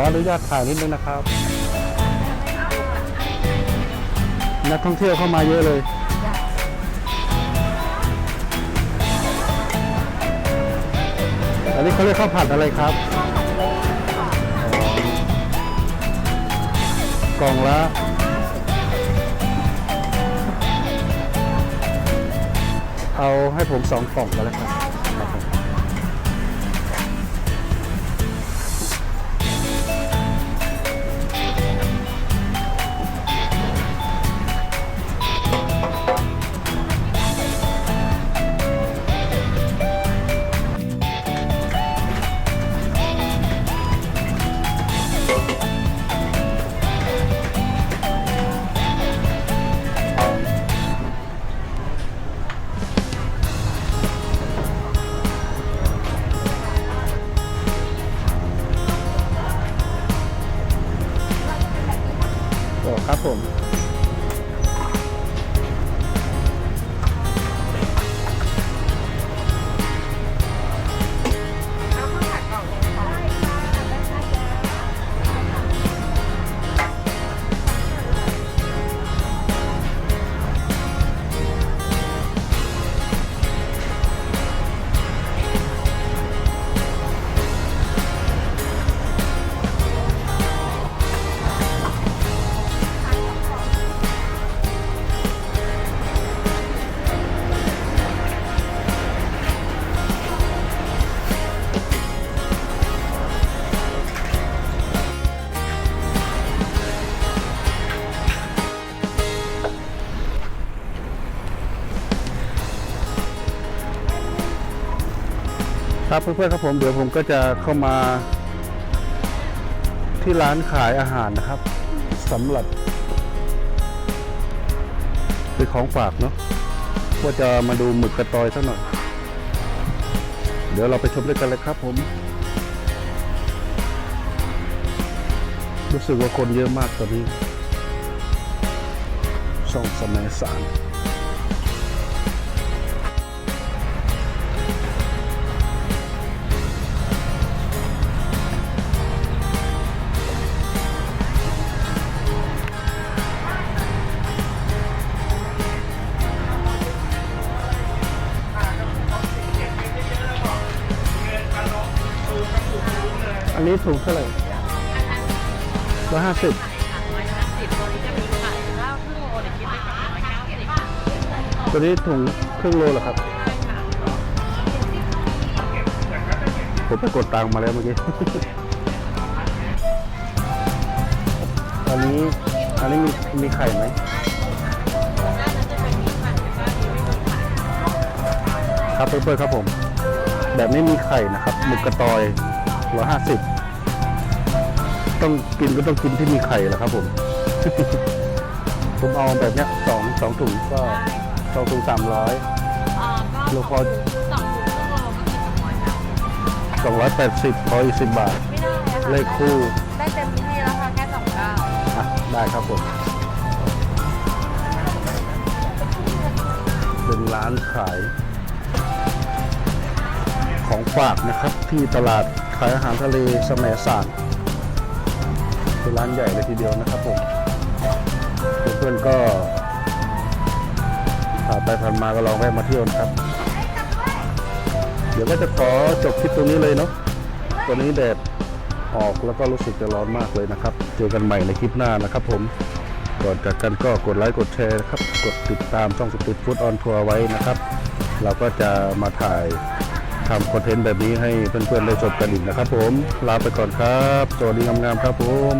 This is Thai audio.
ออนุญาตถ่ายนิดนึงนะครับ นักท่องเที่ยวเข้ามาเยอะเลย อันนี้เขาเรียกข้าวผัดอะไรครับ กล่องละเอาให้ผมสองกล่องก็แล้วครับ ครับผม ครับเพื่อนๆครับผมเดี๋ยวผมก็จะเข้ามา ที่ร้านขายอาหารนะครับสำหรับเป็นของฝากเนาะว่าจะมาดูหมึกกระตอยสักหน่อย เดี๋ยวเราไปชมด้วยกันเลยครับผม รู้สึกว่าคนเยอะมากตอนนี้ช่องสมัยสาร อันนี้ถูกเท่าไหร่ร้อยห้าสิบร้อยห้าสิบตัวนี้จะมีไข่ข้าวครึ่งโลเนี่ยคิดเป็นประมาณร้อยเก้าสิบตัวนี้ถุงครึ่งโลเหรอครับ ผมไปกดตังค์มาแล้วเมื่อกี้อันนี้อันนี้มีมีไข่ไหมครับเพื่อนๆครับผม แบบนี้มีไข่นะครับหมึกกระตอย ร้อยห้าสิบต้องกินก็ต้องกินที่มีไข่แหละครับผม ผมเอาแบบเนี้ยสองสองถุงก็สองถุงสามร้อยอ่าก็โลพอ สองถุงครึ่งโลก็คือสองร้อยค่ะสองร้อยแปดสิบพออีกสิบบาท ไม่ได้อะค่ะเลขคู่ได้เต็มที่แล้วค่ะแค่สองเก้าอะได้ครับผม เป็นร้านขาย ของฝากนะครับ ที่ตลาดขายอาหารทะเลสมัยสารเป็นร้านใหญ่เลยทีเดียวนะครับผมเพื่อนๆก็ผ่านไปผ่านมาก็ลองแวะมาเที่ยวนะครับ เดี๋ยวก็จะขอจบคลิปตรงนี้เลยเนาะตอนนี้แดดออกแล้วก็รู้สึกจะร้อนมากเลยนะครับ เจอกันใหม่ในคลิปหน้านะครับผมก่อนจากกันก็กดไลค์กดแชร์นะครับ กดติดตามช่องสปีดฟู้ดออนทัวร์ไว้นะครับ เราก็จะมาถ่าย ทำคอนเทนต์แบบนี้ให้เพื่อนๆได้ชมกันอีกนะครับผม ลาไปก่อนครับ สวัสดีงามๆครับผม